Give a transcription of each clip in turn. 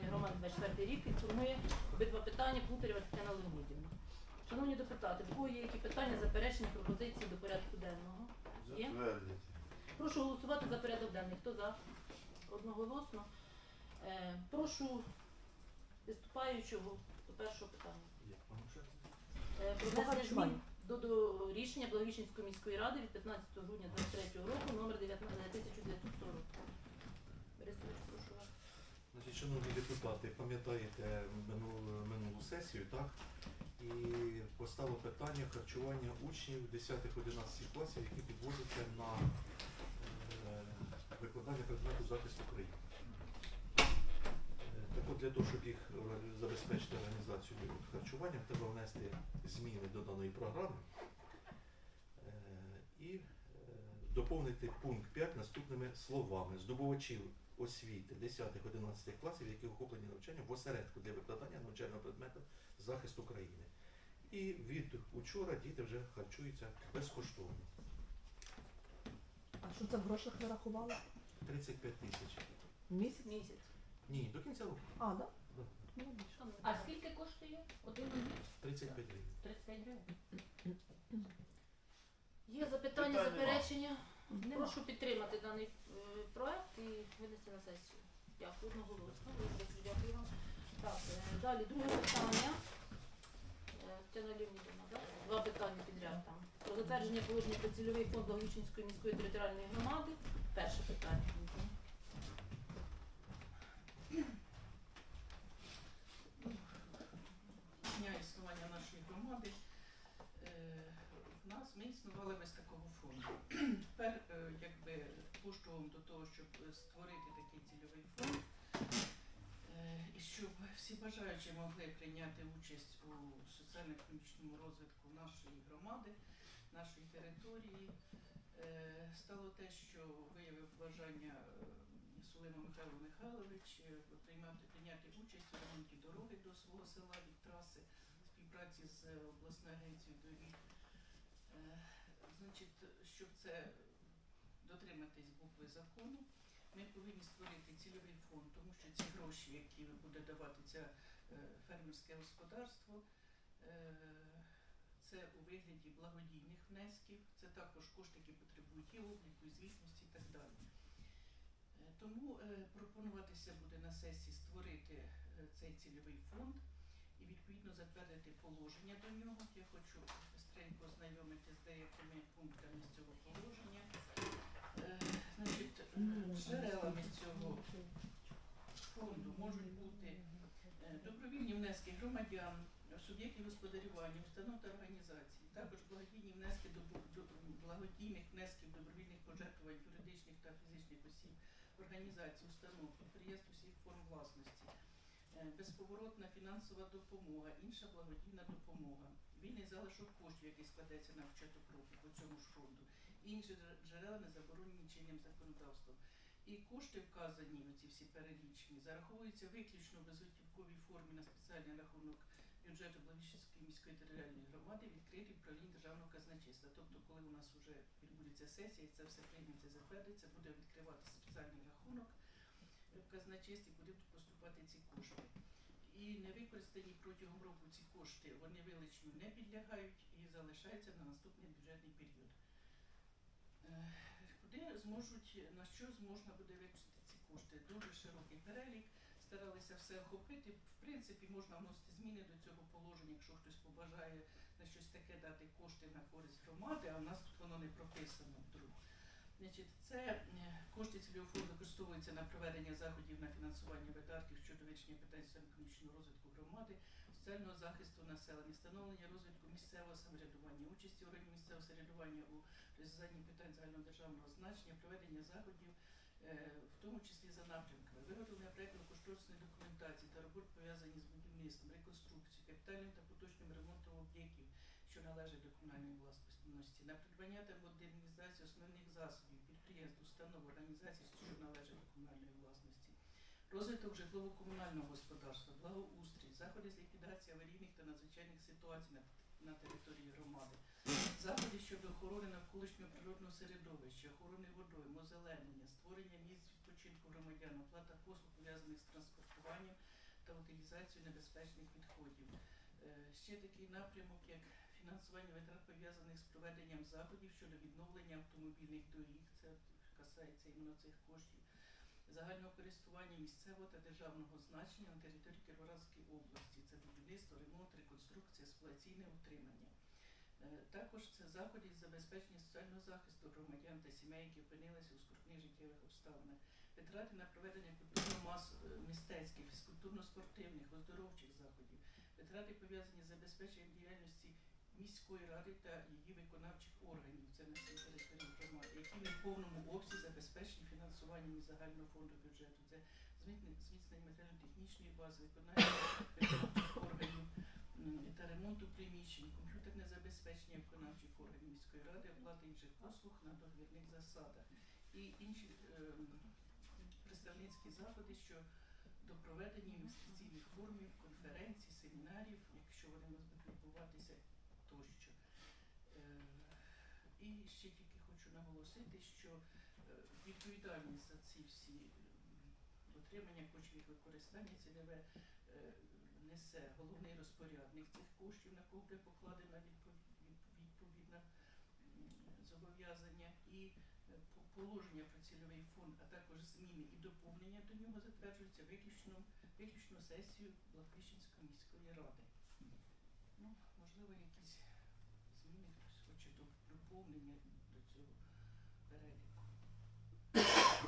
територіальної громади 24 рік інформує обидва питання Плутарєва Тетяна Леонідівна. Шановні депутати, в кого є які питання, заперечення, пропозиції до порядку денного? Є? Затвердити. Прошу голосувати за порядок денний. Хто за? Одноголосно. Е, прошу виступаючого до першого питання. Е, Про внесення змін до, до рішення Благовіщенської міської ради від 15 грудня 2023 року номер 19 1940. Значить, шановні депутати, пам'ятаєте минулу, минулу сесію, так? І поставив питання харчування учнів 10-11 класів, які підводяться на е, викладання предмету захисту України. Е, Так от для того, щоб їх забезпечити організацію харчування, треба внести зміни до даної програми е, і е, доповнити пункт 5 наступними словами. Здобувачів освіти 10-11 класів, які охоплені навчанням в осередку для викладання навчального предмету захист України. І від учора діти вже харчуються безкоштовно. А що це в грошах не рахували? 35 тисяч. Місяць? Місяць. Ні, до кінця року. А, да? Да. Ну, А скільки коштує? Один обід? 35 гривень. 35 гривень. Є запитання, Питань заперечення? Нема. Прошу підтримати даний е, проект і винести на сесію. Дякую, одноголосно. Дякую вам. Так, е, далі друге питання. Е, Тетяна Леонідовна, да? Два питання підряд там. Про затвердження положення про цільовий фонд Благовіщенської міської територіальної громади. Перше питання. дня існування нашої громади в нас ми існували без такого фонду. Тепер е, якби поштовхом до того, щоб е, створити такий цільовий фонд, е, і щоб всі бажаючі могли прийняти участь у соціально-економічному розвитку нашої громади, нашої території, стало те, що виявив бажання Сулима Михайло Михайлович приймати прийняти участь у ремонті дороги до свого села від траси співпраці з обласною агенцією доріг. Значить, щоб це дотриматись букви закону, ми повинні створити цільовий фонд, тому що ці гроші, які буде давати це фермерське господарство, е, це у вигляді благодійних внесків, це також кошти, які потребують і обліку, і звітності і так далі. Е, Тому е, пропонуватися буде на сесії створити цей цільовий фонд і відповідно затвердити положення до нього. Я хочу швидко ознайомити з деякими пунктами з цього положення. Е, Значить, джерелами цього фонду можуть бути е, добровільні внески громадян, суб'єктів господарювання, установ та організацій, також благодійні внески до благодійних внесків добровільних пожертвувань юридичних та фізичних осіб, організацій, установ, підприємств усіх форм власності, е, безповоротна фінансова допомога, інша благодійна допомога, вільний залишок коштів, який складеться на початок року по цьому ж фонду, інші джер- джерела не заборонені чинним законодавством. І кошти вказані, оці всі перелічені, зараховуються виключно в безготівковій формі на спеціальний рахунок бюджету Благовіщенської міської територіальної громади відкритий управління державного казначейства. Тобто, коли у нас вже відбудеться сесія, це все прийметься, затвердиться, буде відкриватися спеціальний рахунок в казначействі, куди будуть поступати ці кошти. І невикористані протягом року ці кошти вони вилученню не підлягають і залишаються на наступний бюджетний період. Е, Куди зможуть, на що зможна буде випустити ці кошти? Дуже широкий перелік. Старалися все охопити. В принципі, можна вносити зміни до цього положення, якщо хтось побажає на щось таке дати кошти на користь громади, а в нас тут воно не прописано вдруг. Значить, це е, кошти цільового фонду використовуються на проведення заходів на фінансування видатків щодо вирішення питань соціально-економічного розвитку громади, соціального захисту населення, встановлення розвитку місцевого самоврядування, участі органів місцевого самоврядування у розв'язанні питань загальнодержавного значення, проведення заходів, е, в тому числі за напрямками, виготовлення проєктно-кошторисної документації та робот пов'язані з будівництвом, реконструкцією, капітальним та поточним ремонтом об'єктів, що належать до комунальної власності, на придбання та модернізацію основних засобів, підприємств, установ, організацій, що належать до комунальної власності. Розвиток житлово-комунального господарства, благоустрій, заходи з ліквідації аварійних та надзвичайних ситуацій на, на території громади, Заходи щодо охорони навколишнього природного середовища, охорони водойм, озеленення, створення місць відпочинку громадян, оплата послуг пов'язаних з транспортуванням та утилізацією небезпечних відходів. Е, Ще такий напрямок, як фінансування витрат пов'язаних з проведенням заходів щодо відновлення автомобільних доріг. Це касається іменно цих коштів. Загального користування місцевого та державного значення на території Кіровоградської області. Це будівництво, ремонт, реконструкція, експлуатаційне утримання. Е, Також це заходи з забезпечення соціального захисту громадян та сімей, які опинилися у скрутних життєвих обставинах. Витрати на проведення культурно-мистецьких, фізкультурно-спортивних, оздоровчих заходів. Витрати пов'язані з забезпеченням діяльності міської ради та її виконавчих органів, це на всій громади, які не в повному обсязі забезпечені фінансуванням загального фонду бюджету. Це зміцнення матеріально-технічної бази, виконання виконавчих органів та ремонту приміщень, комп'ютерне забезпечення виконавчих органів міської ради, оплата інших послуг на договірних засадах і інші ем, представницькі заходи, що до проведення інвестиційних форумів, конференцій, семінарів, якщо вони будуть відбуватися тощо. Е, І ще тільки хочу наголосити, що е, відповідальність за ці всі м, отримання коштів використання цільове е, несе головний розпорядник цих коштів, на кого буде покладена відпов- відповідна зобов'язання і положення про цільовий фонд, а також зміни і доповнення до нього затверджуються виключно, виключно сесією Благовіщенської міської ради. Ну, можливо, якісь зміни хтось доповнення до цього переліку.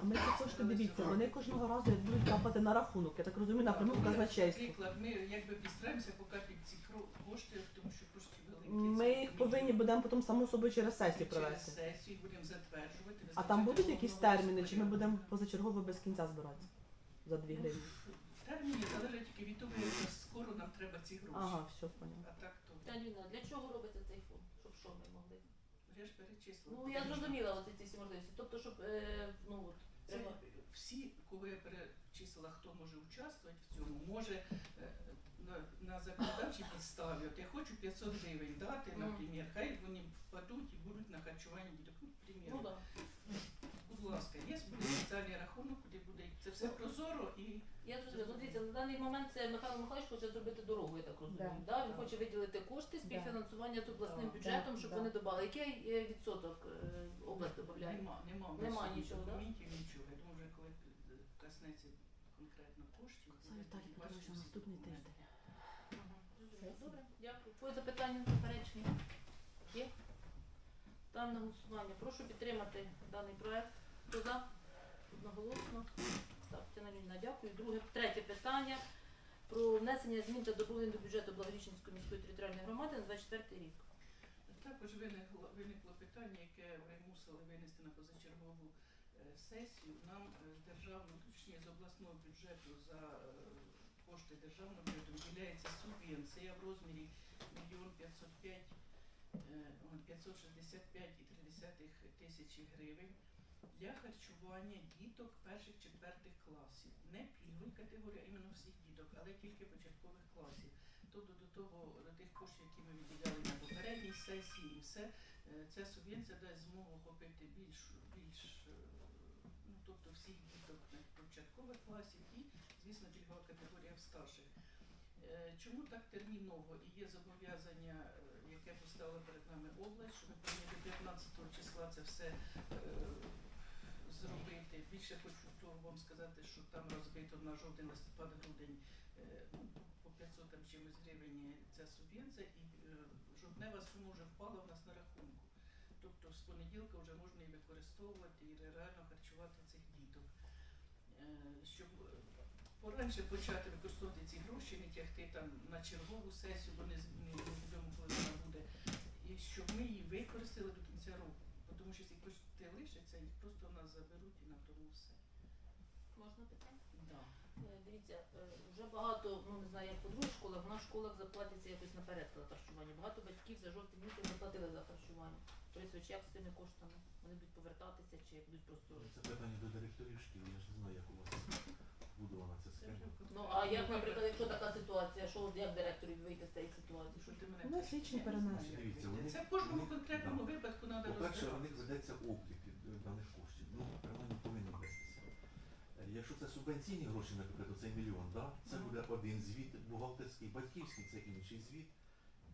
А ми кошти дивіться, вони кожного разу як будуть капати на рахунок. Я так розумію, напряму Ну, казначейству. Наприклад, ми якби підстраємося покати ці кро- кошти, тому що кошти великі. Ми їх повинні будемо потім само собою через сесію через провести. сесію будемо затверджувати. А там будуть якісь головного терміни, чи ми розпорядника. будемо позачергово без кінця збиратися за 2 Ну, гривні залежать тільки від того, як скоро нам треба ці гроші. Ага, все, поняла. А так то Аліна, для чого робиться цей фонд? Щоб що ми могли? я ж перечислила. Ну я зрозуміла оці ці всі можливості. Тобто, щоб е, ну от Це треба. всі, коли я перечислила, хто може участвувати в цьому, може е, на, на законодавчій підставі. От я хочу 500 гривень дати, наприклад, хай вони впадуть і будуть на харчування діток. Ну, Ну да. Будь ласка, є спеціальний рахунок, куди буде це все Ну, прозоро і Я зрозуміла. Ну, дивіться, на даний момент це Михайло Михайлович хоче зробити дорогу, я так розумію. Да. Да. Він Да. хоче виділити кошти співфінансування з обласним Да. бюджетом, щоб Да. вони додали. Який е, відсоток е, область додає? нема, нема, в Нема ні нічого, да? документів, нічого. Я думаю, вже коли е, коснеться конкретно коштів, буде Віталій бачити всі документи. тиждень. Ага, зрозуміло. Сесія. Добре, дякую. По запитання заперечення? Є? Ставимо на голосування. Прошу підтримати даний проект. Хто за? Одноголосно. Так, Тетяна Леонідівна, дякую. Друге, третє питання про внесення змін та доповнень до бюджету Благовіщенської міської територіальної громади на 24 рік. Також виникло, виникло питання, яке ви мусили винести на позачергову е, сесію. Нам е, з державного, точніше з обласного бюджету за е, кошти державного бюджету виділяється субвенція в розмірі 1 505 565,3 тисячі гривень для харчування діток перших-четвертих класів. Не пільгової категорії, а іменно всіх діток, але тільки початкових класів. Тобто до того до тих коштів, які ми виділяли на попередній сесії, і все е, ця субвенція дасть змогу охопити більш більш е, ну тобто всіх діток на початкових класів і, звісно, пільгова категорія в старших. Е, Чому так терміново і є зобов'язання, е, яке поставила перед нами область, що ми повинні до 15 числа це все е, зробити. Більше хочу вам сказати, що там розбито на жовтень, листопад, грудень ну, по 500 там чимось гривень ця субвенція, і жовтнева сума вже впала в нас на рахунку. Тобто з понеділка вже можна використовувати і реально харчувати цих діток. Е, Щоб е, поранше почати використовувати ці гроші, не тягти там на чергову сесію, бо не невідомо, коли вона буде, і щоб ми її використали до кінця року. Тому що ці кошти лишаться, їх просто в нас заберуть і на тому все. Можна питання? Да. Е, Дивіться, е, вже багато, ну не знаю, як по других школах, в нас в школах заплатиться якось наперед за харчування. Багато батьків за жовтий місяць заплатили за харчування. Борисович, як з цими коштами? Вони будуть повертатися чи будуть просто. Це питання до директорів шкіл, я ж не знаю, як у вас будована ця схема. Ну Ну а як, наприклад, якщо така ситуація, що як директору вийти з цієї ситуації? Що ти мене Ну, як Дивіться, вони- Це в кожному вони- конкретному да. випадку треба По-перше, у них ведеться облік від е, даних коштів. Ну, принаймні повинен вестися. Е, Якщо це субвенційні гроші, наприклад, оцей мільйон, да? це буде один звіт, бухгалтерський, батьківський це інший звіт.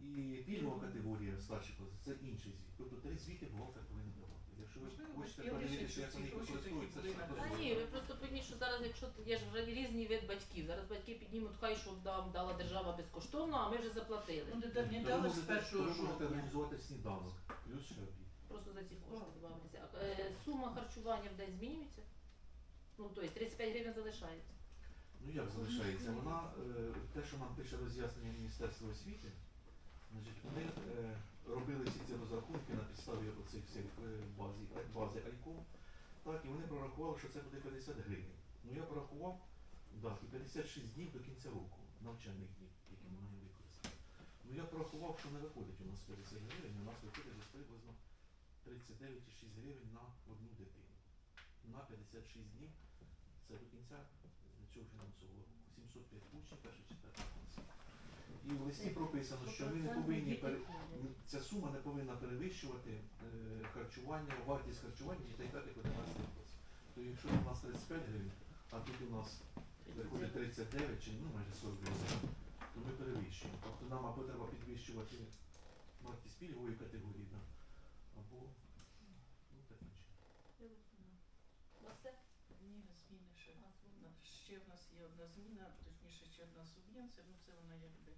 І пільгова категорія старші це інший звіт. Тобто три звіти бухгалтер повинен давати. Якщо ви Можливо, хочете що як вони використовують, це Та ні, ви просто пойміть, що зараз, якщо є ж вже різний вид батьків. Зараз батьки піднімуть, хай що дам, дала держава безкоштовно, а ми вже заплатили. Ну, не да- не Ви дали з можете- першого ви можете жовтня. організувати сніданок, плюс ще обід. Просто за ці кошти додаватися. Е, Сума харчування в день змінюється? Ну, тобто 35 гривень залишається. Ну як залишається? Вона е, те, що нам пише роз'яснення Міністерства освіти, значить, вони е, робили всі ці розрахунки на підставі оцих всіх е, базі, бази ICO, так, і вони прорахували, що це буде 50 гривень. Ну я порахував, да, і 56 днів до кінця року навчальних днів, які ми маємо використати. Ну я порахував, що не виходить у нас 50 гривень, у нас виходить десь приблизно 39,6 гривень на одну дитину. На 56 днів це до кінця цього фінансового року. 705 учнів, перший четвертий клас. І в листі прописано, що ми не повинні пере... ця сума не повинна перевищувати е, харчування, вартість харчування дітей 5 11 класів. То якщо у нас 35 гривень, а тут у нас виходить 39 чи ну майже 40 гривень, то ми перевищуємо. Тобто нам або треба підвищувати вартість пільгової категорії, да, або ну вас все? Ні, зміни ще. Ще в нас є одна зміна, точніше ще одна субвенція, ну це вона якби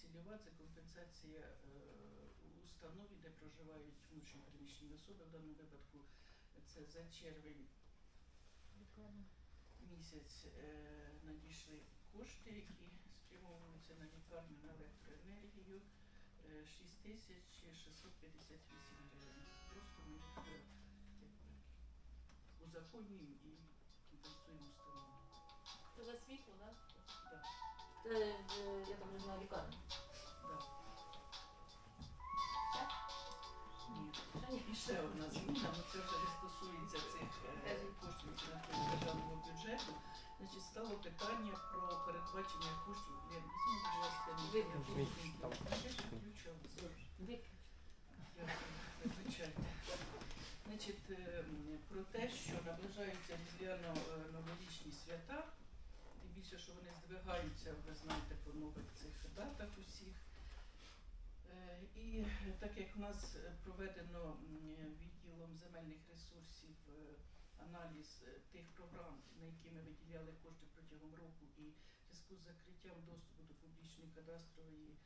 цільова, це компенсація е, у установі, де проживають внутрішньо переміщені особи. В даному випадку це за червень місяць е, надійшли кошти, які спрямовуються на лікарню на електроенергію е, 6 тисяч 658 гривень. Просто ми їх е, узаконюємо і компенсуємо установу. Це за світло, так? Да, Це, е, я там не знаю, лікарня. да. Ні. Ще ні. І ще одна зміна, ну це вже не стосується цих е, коштів, які надходять з державного бюджету. Значить, стало питання про передбачення коштів. Лен, візьміть, будь ласка, там. Я вибачайте. Значить, е, про те, що наближаються різдвяно-новорічні свята, більше, що вони здвигаються, ви знаєте, по нових цих датах усіх. Е, І так як в нас проведено відділом земельних ресурсів е, аналіз е, тих програм, на які ми виділяли кошти протягом року, і в зв'язку з закриттям доступу до публічної кадастрової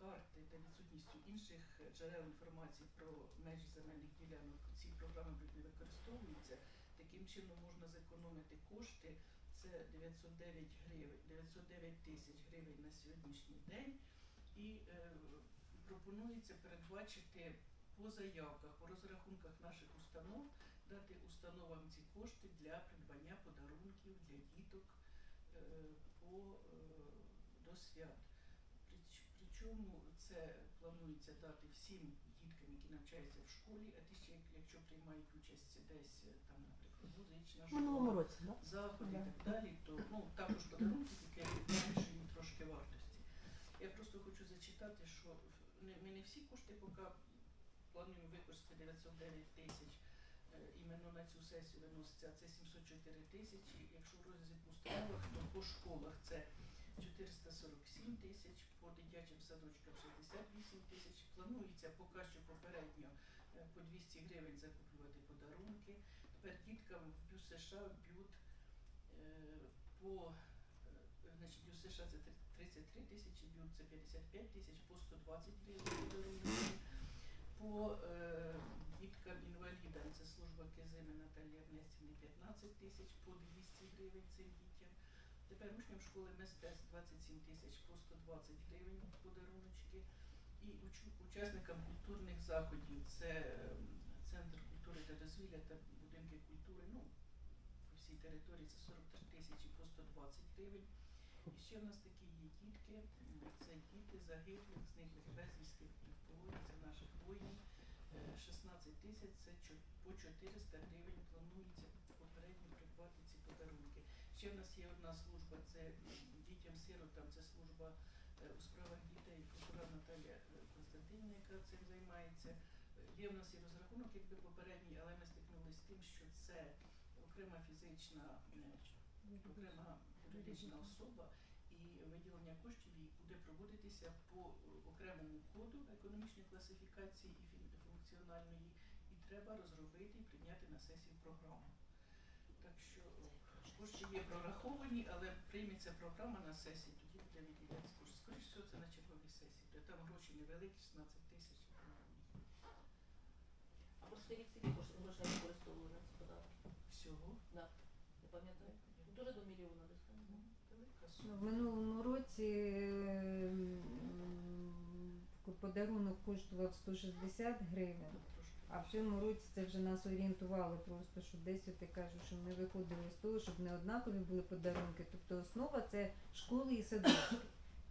карти та відсутністю інших джерел інформації про межі земельних ділянок, ці програми не використовуються. Таким чином можна зекономити кошти. Це 909 гривень, 909 тисяч гривень на сьогоднішній день. І е, пропонується передбачити по заявках, по розрахунках наших установ, дати установам ці кошти для придбання подарунків для діток е, по, е, до свят. Причому це планується дати всім діткам, які навчаються в школі, а ті ще, якщо приймають участь десь е, там, наприклад, музична школа, році, так? заходи і так далі, то ну також подарунки, тільки меншої трошки вартості. Я просто хочу зачитати, що ми не всі кошти поки плануємо використати 909 тисяч. е, Іменно на цю сесію виноситься, це 704 тисячі. Якщо в розрізі по установах, то по школах це 447 тисяч, по дитячим садочкам 68 тисяч. Планується поки що попередньо е, по 200 гривень закуплювати подарунки. Тепер діткам в БЮ США б'ють е, по е, значить, у США це 33 тисячі, б'ють це 55 тисяч, по 120 гривень. По е, діткам інвалідам це служба Кизими Наталії Ернестівни 15 тисяч, по 200 гривень цим дітям. Тепер учням школи мистецтв 27 тисяч по 120 гривень подаруночки. І учасникам культурних заходів це ем, Центр культури та дозвілля та будинки культури. Ну, по всій території це 43 тисячі по 120 гривень. І ще в нас такі є дітки, це діти загиблих, зниклих безвісти полоні, це наших воїнів. Е, 16 тисяч, це по 400 гривень планується попередньо придбати ці подарунки. Ще в нас є одна служба, це дітям-сиротам, це служба е, у справах дітей, Футура Наталія е, Константинівна, яка цим займається. Е, Є в нас і розрахунок, якби попередній, але ми стикнулися з тим, що це окрема фізична, е, окрема юридична особа, і виділення коштів їй буде проводитися по окремому коду економічної класифікації і функціональної, і треба розробити і прийняти на сесії програму. Так що кошти є прораховані, але прийметься програма на сесії, тоді буде виділятися кошти. Скоріше всього, це на черговій сесії, то там гроші невеликі, 16 тисяч. Прошлий рік скільки грошей використовували на ці податки? Всього Не пам'ятаю. Ну, Дуже до мільйона десь. велика Ну, сума. В минулому році подарунок коштував 160 гривень, Трошки а в цьому році це вже нас орієнтували просто, що десь от я кажу, що ми виходили з того, щоб не однакові були подарунки. Тобто основа це школи і садочки.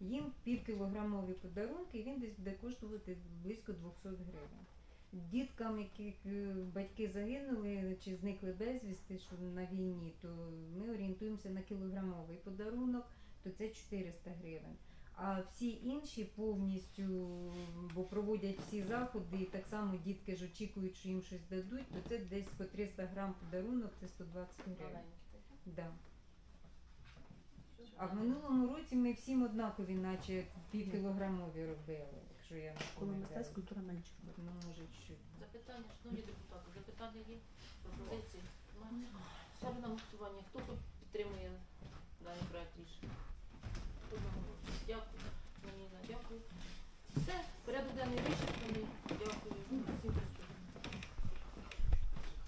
Їм півкілограмові подарунки, і він десь буде коштувати близько 200 гривень. Діткам, яких е, батьки загинули чи зникли безвісти, що на війні, то ми орієнтуємося на кілограмовий подарунок, то це 400 гривень. А всі інші повністю, бо проводять всі заходи, і так само дітки ж очікують, що їм щось дадуть, то це десь по 300 грам подарунок, це 120 гривень. Да. А в минулому році ми всім однакові, наче півкілограмові робили, що я не Коли культура менше. Ну, може, чуть. Запитання, шановні депутати, запитання є? Пропозиції? Немає? Ставлю на голосування. Хто тут підтримує даний проект рішення? Одноголосно. Дякую. Ніна, дякую. Все, порядок денний вичерпаний.